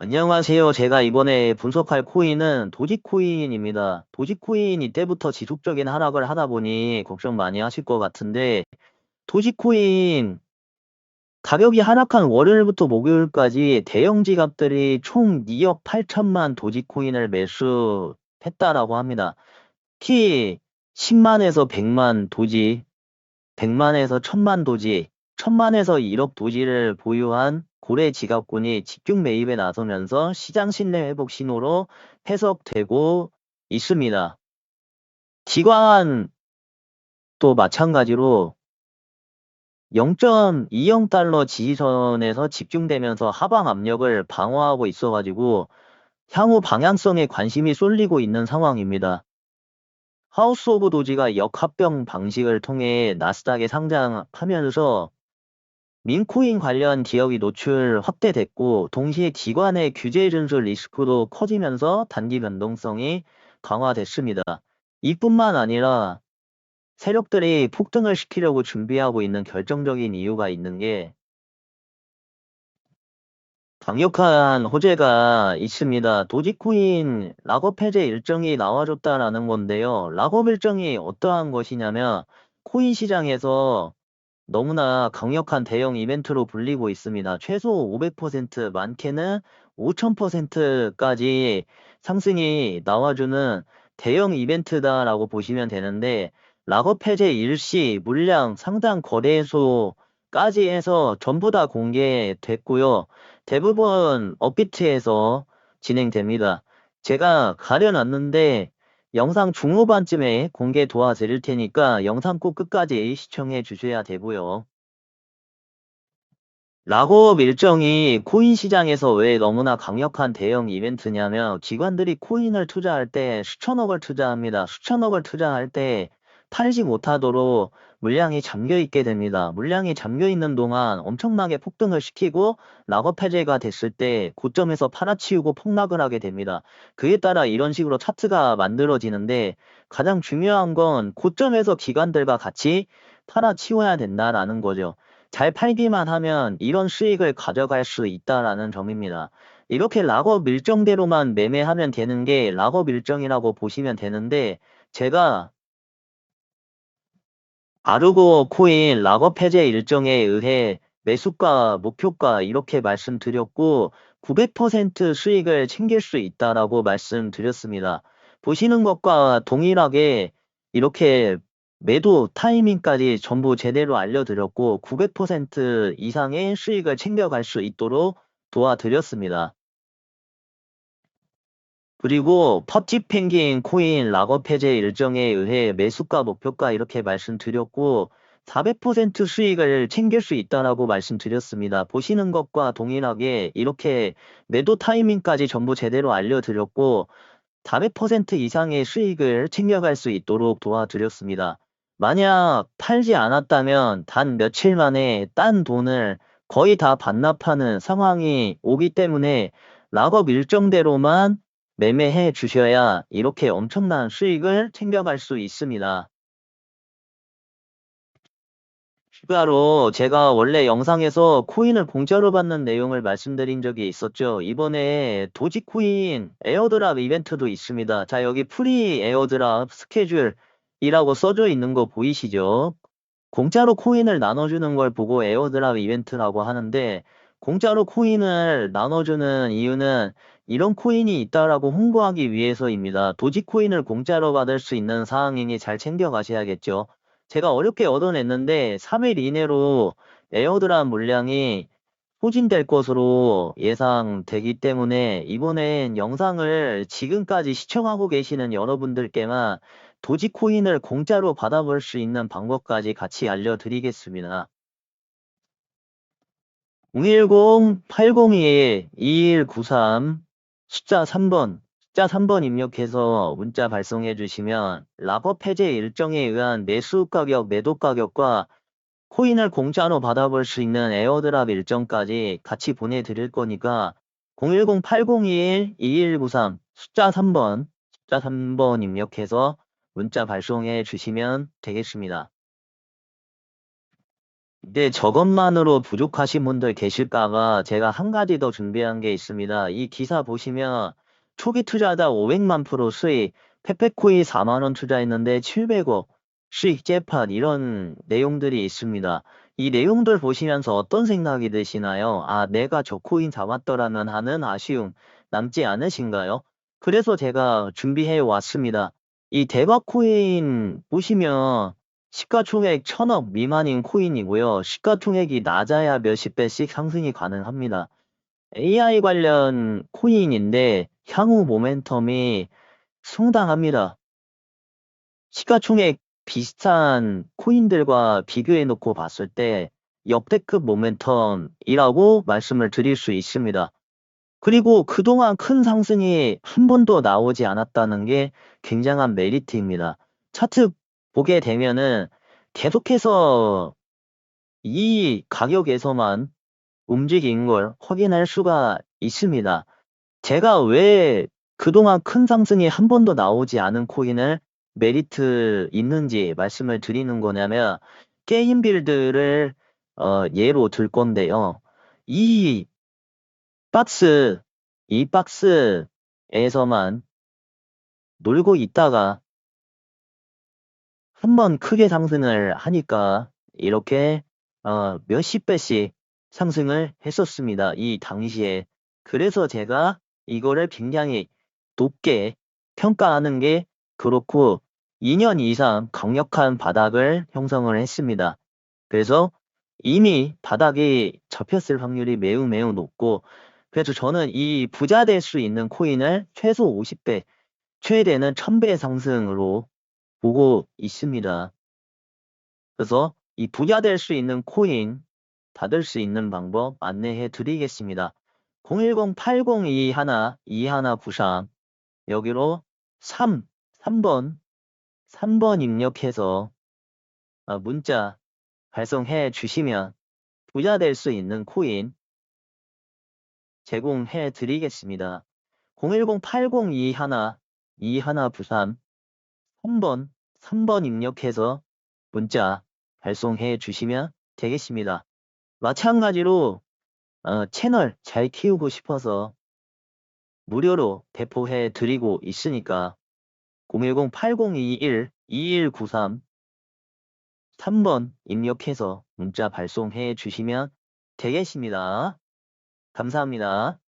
안녕하세요. 제가 이번에 분석할 코인은 도지코인입니다. 도지코인 이때부터 지속적인 하락을 하다 보니 걱정 많이 하실 것 같은데, 도지코인 가격이 하락한 월요일부터 목요일까지 대형 지갑들이 총 2억 8천만 도지코인을 매수했다라고 합니다. 특히 10만에서 100만 도지, 100만에서 1000만 도지, 1000만에서 1억 도지를 보유한 고래 지갑군이 집중 매입에 나서면서 시장 신뢰 회복 신호로 해석되고 있습니다. 기관도 마찬가지로 0.20달러 지지선에서 집중되면서 하방 압력을 방어하고 있어가지고 향후 방향성에 관심이 쏠리고 있는 상황입니다. 하우스 오브 도지가 역합병 방식을 통해 나스닥에 상장하면서 민코인 관련 기업이 노출 확대됐고 동시에 기관의 규제 준수 리스크도 커지면서 단기 변동성이 강화됐습니다. 이뿐만 아니라 세력들이 폭등을 시키려고 준비하고 있는 결정적인 이유가 있는 게 강력한 호재가 있습니다. 도지코인 락업 해제 일정이 나와줬다라는 건데요. 락업 일정이 어떠한 것이냐면 코인 시장에서 너무나 강력한 대형 이벤트로 불리고 있습니다. 최소 500% 많게는 5000%까지 상승이 나와주는 대형 이벤트다라고 보시면 되는데 락업 해제 일시 물량 상당 거래소까지 해서 전부 다 공개됐고요. 대부분 업비트에서 진행됩니다. 제가 가려놨는데 영상 중후반쯤에 공개 도와드릴 테니까 영상 꼭 끝까지 시청해 주셔야 되고요. 락업 일정이 코인 시장에서 왜 너무나 강력한 대형 이벤트냐면 기관들이 코인을 투자할 때 수천억을 투자합니다. 수천억을 투자할 때 팔지 못하도록 물량이 잠겨 있게 됩니다. 물량이 잠겨 있는 동안 엄청나게 폭등을 시키고 락업 해제가 됐을 때 고점에서 팔아치우고 폭락을 하게 됩니다. 그에 따라 이런 식으로 차트가 만들어지는데 가장 중요한 건 고점에서 기관들과 같이 팔아치워야 된다라는 거죠. 잘 팔기만 하면 이런 수익을 가져갈 수 있다라는 점입니다. 이렇게 락업 일정대로만 매매하면 되는 게 락업 일정이라고 보시면 되는데 제가 아르고 코인 락업 해제 일정에 의해 매수가, 목표가 이렇게 말씀드렸고 900% 수익을 챙길 수 있다라고 말씀드렸습니다. 보시는 것과 동일하게 이렇게 매도 타이밍까지 전부 제대로 알려드렸고 900% 이상의 수익을 챙겨갈 수 있도록 도와드렸습니다. 그리고 펍지 펭귄 코인 락업 해제 일정에 의해 매수가 목표가 이렇게 말씀드렸고 400% 수익을 챙길 수 있다라고 말씀드렸습니다. 보시는 것과 동일하게 이렇게 매도 타이밍까지 전부 제대로 알려드렸고 400% 이상의 수익을 챙겨갈 수 있도록 도와드렸습니다. 만약 팔지 않았다면 단 며칠 만에 딴 돈을 거의 다 반납하는 상황이 오기 때문에 락업 일정대로만 매매해 주셔야 이렇게 엄청난 수익을 챙겨갈 수 있습니다. 추가로 제가 원래 영상에서 코인을 공짜로 받는 내용을 말씀드린 적이 있었죠. 이번에 도지코인 에어드랍 이벤트도 있습니다. 자, 여기 프리 에어드랍 스케줄이라고 써져 있는 거 보이시죠? 공짜로 코인을 나눠주는 걸 보고 에어드랍 이벤트라고 하는데 공짜로 코인을 나눠주는 이유는 이런 코인이 있다라고 홍보하기 위해서입니다. 도지코인을 공짜로 받을 수 있는 사항이니 잘 챙겨 가셔야겠죠. 제가 어렵게 얻어냈는데 3일 이내로 에어드랍 물량이 소진될 것으로 예상되기 때문에 이번엔 영상을 지금까지 시청하고 계시는 여러분들께만 도지코인을 공짜로 받아볼 수 있는 방법까지 같이 알려드리겠습니다. 010-802-2193 숫자 3번, 숫자 3번 입력해서 문자 발송해 주시면 락업 해제 일정에 의한 매수 가격, 매도 가격과 코인을 공짜로 받아볼 수 있는 에어드랍 일정까지 같이 보내드릴 거니까 010-802-2193 숫자 3번, 숫자 3번 입력해서 문자 발송해 주시면 되겠습니다. 네, 저것만으로 부족하신 분들 계실까봐 제가 한 가지 더 준비한 게 있습니다. 이 기사 보시면 초기 투자자 500만 프로 수익, 페페코이 4만 원 투자했는데 700억 수익 재판 이런 내용들이 있습니다. 이 내용들 보시면서 어떤 생각이 드시나요? 아, 내가 저 코인 잡았더라면 하는 아쉬움 남지 않으신가요? 그래서 제가 준비해 왔습니다. 이 대박 코인 보시면 시가총액 천억 미만인 코인이고요. 시가총액이 낮아야 몇십 배씩 상승이 가능합니다. AI 관련 코인인데 향후 모멘텀이 상당합니다. 시가총액 비슷한 코인들과 비교해 놓고 봤을 때 역대급 모멘텀이라고 말씀을 드릴 수 있습니다. 그리고 그동안 큰 상승이 한 번도 나오지 않았다는 게 굉장한 메리트입니다. 차트 보게 되면은 계속해서 이 가격에서만 움직인 걸 확인할 수가 있습니다. 제가 왜 그동안 큰 상승이 한 번도 나오지 않은 코인을 메리트 있는지 말씀을 드리는 거냐면 게임 빌드를 어, 예로 들 건데요. 이 박스, 이 박스에서만 놀고 있다가 한 번 크게 상승을 하니까 이렇게 어, 몇십 배씩 상승을 했었습니다. 이 당시에. 그래서 제가 이거를 굉장히 높게 평가하는 게 그렇고 2년 이상 강력한 바닥을 형성을 했습니다. 그래서 이미 바닥이 접혔을 확률이 매우 매우 높고 그래서 저는 이 부자 될 수 있는 코인을 최소 50배, 최대는 1000배 상승으로 보고 있습니다. 그래서 이 부자 될수 있는 코인 받을 수 있는 방법 안내해 드리겠습니다. 010-802 2193 여기로 3, 3번, 3번 입력해서 아, 문자 발송해 주시면 부자 될 수 있는 코인 제공해 드리겠습니다. 010-802 2193 3번, 3번 입력해서 문자 발송해 주시면 되겠습니다. 마찬가지로 어, 채널 잘 키우고 싶어서 무료로 배포해 드리고 있으니까 010-8021-2193 3번 입력해서 문자 발송해 주시면 되겠습니다. 감사합니다.